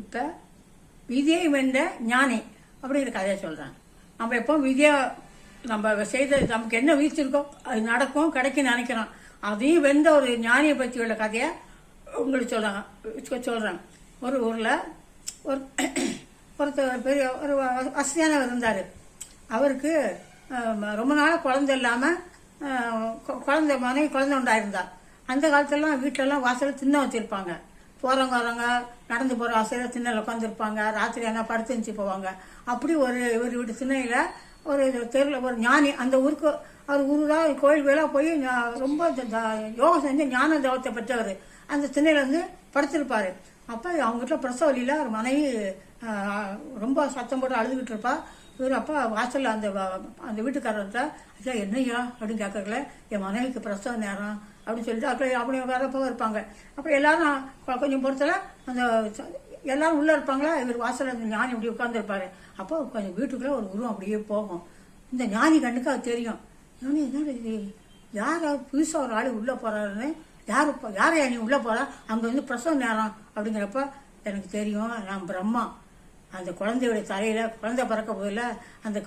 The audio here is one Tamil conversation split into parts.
இப்போ விதியை வென்ற ஞானி. அப்படிங்கிற கதையை சொல்கிறாங்க நம்ம எப்போ விதியை நம்ம செய்த நமக்கு என்ன வீழ்ச்சிருக்கோ அது நடக்கும் கிடைக்கும் நினைக்கிறோம். அதையும் வெந்த ஒரு ஞானியை பற்றி உள்ள கதையை உங்களுக்கு சொல்கிறாங்க சொல்கிறேன் ஒரு ஊரில் ஒரு ஒருத்தர் பெரிய ஒரு வசதியானவர் இருந்தார். அவருக்கு ரொம்ப நாளாக குழந்தை இல்லாமல் குழந்தை மனைவி குழந்தை உண்டாயிருந்தா. அந்த காலத்துலலாம் வீட்டிலலாம் வாசலில் தின்ன வச்சுருப்பாங்க. போகிறவங்க வரவங்க நடந்து போகிற ஆசையில் திண்ணையில் உட்காந்துருப்பாங்க ராத்திரி ஆனால் படுத்து போவாங்க. அப்படி ஒரு ஒரு வீட்டு சின்னையில் ஒரு தெருவில் ஒரு ஞானி அந்த ஊருக்கு அவர் ஊருலாம் கோயில் வேலை போய் ரொம்ப த- யோகம் செஞ்சு ஞான தவத்தை பெற்றவர். அந்த சின்னையில் வந்து படுத்திருப்பார். அப்போ அவங்ககிட்ட பிரசவ வழியில் அவர் மனைவி ரொம்ப சத்தம் போட்டு அழுதுகிட்டு இருப்பாள் இவர் அப்பா வாசலில் அந்த அந்த அந்த வீட்டுக்காரர்கிட்ட ஐயா என்னையா அப்படின்னு கேட்கறல என் மனைவிக்கு பிரசவ நேரம் அப்படின்னு சொல்லிட்டு அப்படி அப்படி வரப்போ இருப்பாங்க. அப்புறம் எல்லாரும் கொஞ்சம் பொறுத்தல அந்த எல்லாரும் உள்ளே இருப்பாங்களா? இவர் வாசலில் அந்த ஞானி இப்படி உட்காந்துருப்பாரு அப்போ கொஞ்சம் வீட்டுக்குள்ளே ஒரு உருவம் அப்படியே போகும். இந்த ஞானி கண்ணுக்கு அது தெரியும். ஞானி என்ன இது? யார் புதுசாக ஒரு ஆள் உள்ளே போகிறாருன்னு யார் இப்போ யார் நீ உள்ளே போகிறா அங்கே வந்து பிரசவ நேரம் அப்படிங்கிறப்ப எனக்கு தெரியும். நான் பிரம்மா. அந்த குழந்தையோட தலையில் குழந்தை பிறக்க போதில் அந்த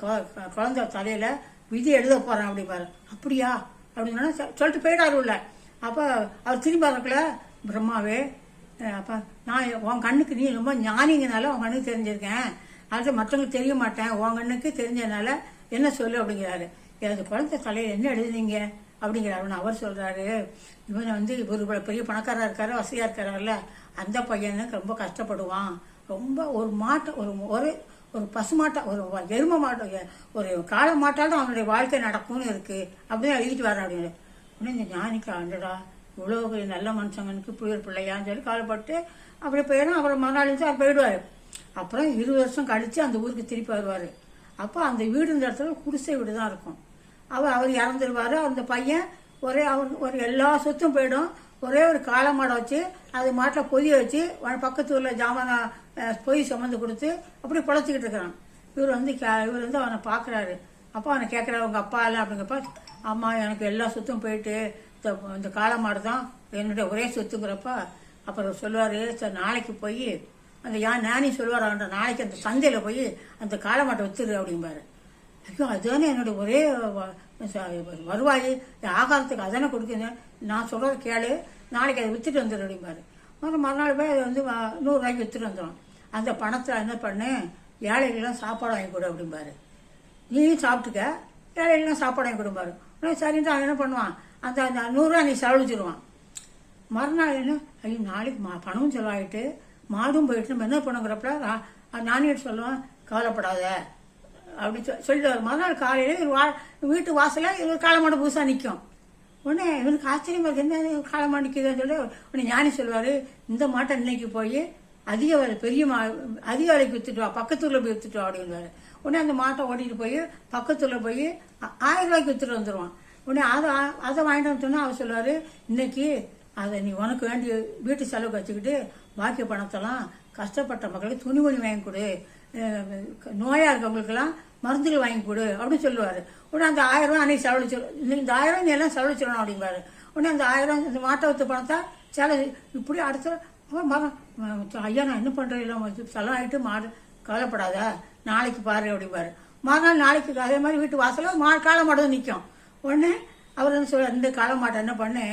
குழந்தை தலையில் விதி எழுத போகிறேன் அப்படிப்பாரு அப்படியா? அப்படின்னு சொ- சொல்லிட்டு போயிட்டாரு உள்ள. அப்போ அவர் திரும்பி வரக்குள்ள பிரம்மாவே அப்போ நான் உன் கண்ணுக்கு நீ ரொம்ப ஞானிங்கனால உன் கண்ணுக்கு தெரிஞ்சிருக்கேன். அது மற்றவங்களுக்கு தெரிய மாட்டேன். உன் கண்ணுக்கு தெரிஞ்சதுனால என்ன சொல்லு? அப்படிங்கிறாரு. எனது குழந்தை தலையில் என்ன எழுதுனீங்க? அப்படிங்கிறாரு அவர் சொல்கிறாரு இவனை வந்து இவர் பெரிய பணக்காரராக இருக்காரு வசதியாக இருக்காருல்ல அந்த பையனுக்கு ரொம்ப கஷ்டப்படுவான். ரொம்ப ஒரு மாட்டை ஒரு ஒரு ஒரு பசுமாட்டை ஒரு எரும மாட்டை ஒரு காளை மாட்டால் தான் அவனுடைய வாழ்க்கை நடக்கும்னு இருக்கு. அப்படின்னு எழுதிட்டு வரேன் அப்படின்னு. உடனே இந்த ஞானிக்கு ஆண்டடா இவ்வளோ பெரிய நல்ல மனுஷங்கனுக்கு புயல் பிள்ளையான்னு சொல்லி காலப்பட்டு அப்படி போயிடும். அப்புறம் மறுநாள் இருந்துச்சு அவர் போயிடுவார். அப்புறம் இரு வருஷம் கழித்து அந்த ஊருக்கு திருப்பி வருவார். அப்போ அந்த வீடு இந்த இடத்துல குடிசை வீடு தான் இருக்கும். அவர் அவர் இறந்துருவார். அந்த பையன் ஒரே அவர் ஒரு எல்லா சொத்தும் போயிடும். ஒரே ஒரு காளை மாடை வச்சு அது மாட்டில் பொதிய வச்சு பக்கத்து ஊரில் ஜாமான் பொய் சுமந்து கொடுத்து அப்படி பொழைச்சிக்கிட்டு இருக்கிறான். இவர் வந்து கே- இவர் வந்து அவனை பார்க்குறாரு. அப்போ அவனை கேட்குறாரு உங்கள் அப்பா இல்லை அப்படிங்கப்ப அம்மா எனக்கு எல்லா சொத்தும் போயிட்டு இந்த இந்த காளை மாடு தான் என்னுடைய ஒரே சொத்துங்கிறப்ப அப்புறம் சொல்லுவார் சார் நாளைக்கு போய் அந்த யான் நானி சொல்லுவார் அவன்கிட்ட நாளைக்கு அந்த சந்தையில் போய் அந்த காளை மாட்டை வித்துரு அப்படிம்பாரு. ஐயோ அதுதானே என்னோட ஒரே வருவாய். என் ஆகாரத்துக்கு அதானே கொடுக்குறேன் நான் சொல்கிறத கேளு நாளைக்கு அதை வித்துட்டு வந்துடு அப்படிம்பாரு. மறுநாள் போய் அதை வந்து நூறுரூவாய்க்கு வித்துட்டு வந்துடும் அந்த பணத்தை என்ன பண்ணு? ஏழைகள்லாம் சாப்பாடு வாங்கி கொடு அப்படிம்பாரு. நீயும் சாப்பிட்டுக்க ஏழைகள்லாம் சாப்பாடு வாங்கி கொடுப்பாரு உடனே சரின்ட்டு அவன் என்ன பண்ணுவான்? அந்த அந்த நூறுரூவா நீ செலவழிச்சிருவான். மறுநாள் என்ன? ஐயோ நாளைக்கு மா பணமும் செலவாயிட்டு மாடும் போயிட்டு நம்ம என்ன பண்ணுங்கிறப்ப நானே சொல்லுவேன்? கவலைப்படாத. அப்படி சொல்லிட்டு வரும் மறுநாள் காலையில் இவர் வா வீட்டு வாசலில் இவர் காலமான புதுசாக நிற்கும் உடனே இவனுக்கு ஆச்சரியமா இருக்குது என்ன காலமாக நிற்கிதுன்னு நிற்குதுன்னு சொல்லி உடனே ஞானி சொல்லுவார் இந்த மாட்டை இன்னைக்கு போய் அதிக விலை பெரிய மா அதிக விலைக்கு வித்துட்டு வா பக்கத்தூரில் போய் வித்துட்டு வா அப்படிங்கிறாரு உடனே அந்த மாட்டை ஓட்டிட்டு போய் பக்கத்தூரில் போய் ஆயிரம் ரூபாய்க்கு வித்துட்டு வந்துடுவான் உடனே அதை அதை வாங்கிட்டு வந்து அவர் சொல்லுவார் இன்னைக்கு அதை நீ உனக்கு வேண்டிய வீட்டு செலவுக்கு வச்சுக்கிட்டு பாக்கி பணத்தெல்லாம் கஷ்டப்பட்ட மக்களுக்கு துணிமணி வாங்கி கொடு. நோயாக இருக்கவங்களுக்கெல்லாம் மருந்துகள் வாங்கி கொடு அப்படின்னு சொல்லுவார். உடனே அந்த ஆயிரம் ரூபா அன்னைக்கு செலவழிச்சிடும் இந்த ஆயிரம் ரூபாய் நீ எல்லாம் செலவழிச்சிடணும் அப்படிம்பாரு உடனே அந்த ஆயிரம் இந்த மாட்டை வித்து பணத்தை செலவு இப்படி அடுத்த அப்புறம் ஐயா நான் என்ன பண்ணுறேன் இல்லை ஆகிட்டு மாடு கவலைப்படாத. நாளைக்கு பாரு அப்படிம்பாரு. மறுநாள் நாளைக்கு அதே மாதிரி வீட்டு வாசலில் மா காளை மாடு நிற்கும் உடனே அவர் என்ன சொல்ல இந்த காளை மாட்டை என்ன பண்ணு?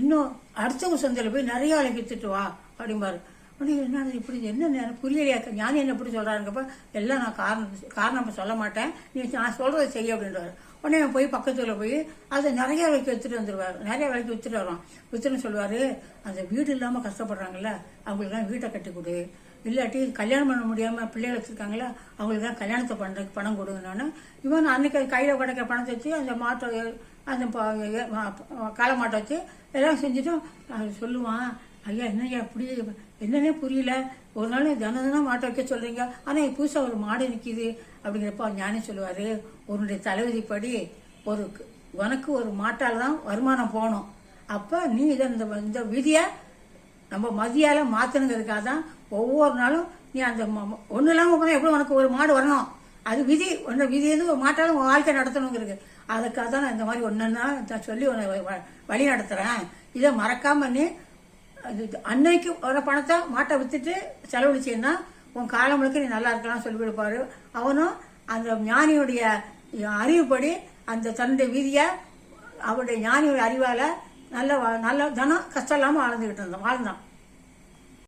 இன்னும் அடுத்தவங்க சந்தையில் போய் நிறைய விலைக்கு வித்துட்டு வா அப்படிம்பாரு. உடனே என்ன இப்படி என்ன நேரம் புரியலையா ஞானி என்ன இப்படி சொல்கிறாருங்கப்ப எல்லாம் நான் காரணம் காரணம் சொல்ல மாட்டேன் நீ நான் சொல்கிறத செய்ய அப்படின்றாரு. உடனே போய் பக்கத்தில் போய் அதை நிறைய விலைக்கு வித்துட்டு வந்துடுவார் நிறைய விலைக்கு வித்துட்டு வரோம் வித்துன்னு சொல்லுவார் அந்த வீடு இல்லாமல் கஷ்டப்படுறாங்கல்ல அவங்களுக்குலாம் வீட்டை கட்டி கொடு. இல்லாட்டி கல்யாணம் பண்ண முடியாமல் பிள்ளைகள் வச்சுருக்காங்களே அவங்களுக்கு தான் கல்யாணத்தை பண்ணுறதுக்கு பணம் கொடுங்கன்னு. இவன் அன்னைக்கு கையில் கிடைக்கிற பணத்தை வச்சு அந்த மாட்டை அந்த ப- மாட்டை வச்சு எல்லாம் செஞ்சுட்டும் அது சொல்லுவான் ஐயா என்னய்யா இப்படி என்னன்னே புரியல. ஒரு நாள் தினம் தினம் மாட்டை வைக்க சொல்றீங்க. ஆனால் புதுசாக ஒரு மாடு நிற்கிது அப்படிங்கிறப்ப ஞானி சொல்லுவார் உன்னுடைய தளபதிப்படி ஒரு உனக்கு ஒரு மாட்டால் தான் வருமானம் போகணும். அப்போ நீ இதை இந்த இந்த விதியை நம்ம மதியால மாத்தணுங்கிறதுக்காக தான் ஒவ்வொரு நாளும் நீ அந்த ஒன்றும் இல்லாமல் போனால் எப்படி உனக்கு ஒரு மாடு வரணும்? அது விதி. ஒன்று விதி எது? ஒரு மாட்டாலும் வாழ்க்கை நடத்தணுங்கிறது. அதுக்காக தான் நான் இந்த மாதிரி ஒன்றுன்னா சொல்லி உன்னை வழி நடத்துகிறேன் இதை மறக்காம நீ அன்னைக்கு வர பணத்தை மாட்டை வித்துட்டு செலவழிச்சேன்னா உன் காலம் முழுக்க நீ நல்லா இருக்கலாம் சொல்லி கொடுப்பாரு அவனும் அந்த ஞானியுடைய அறிவுப்படி அந்த தன்னுடைய வீதியை அவருடைய ஞானியுடைய அறிவால் நல்ல நல்ல தனம் கஷ்டம் இல்லாமல் வாழ்ந்துக்கிட்டு இருந்தான் வாழ்ந்தான்.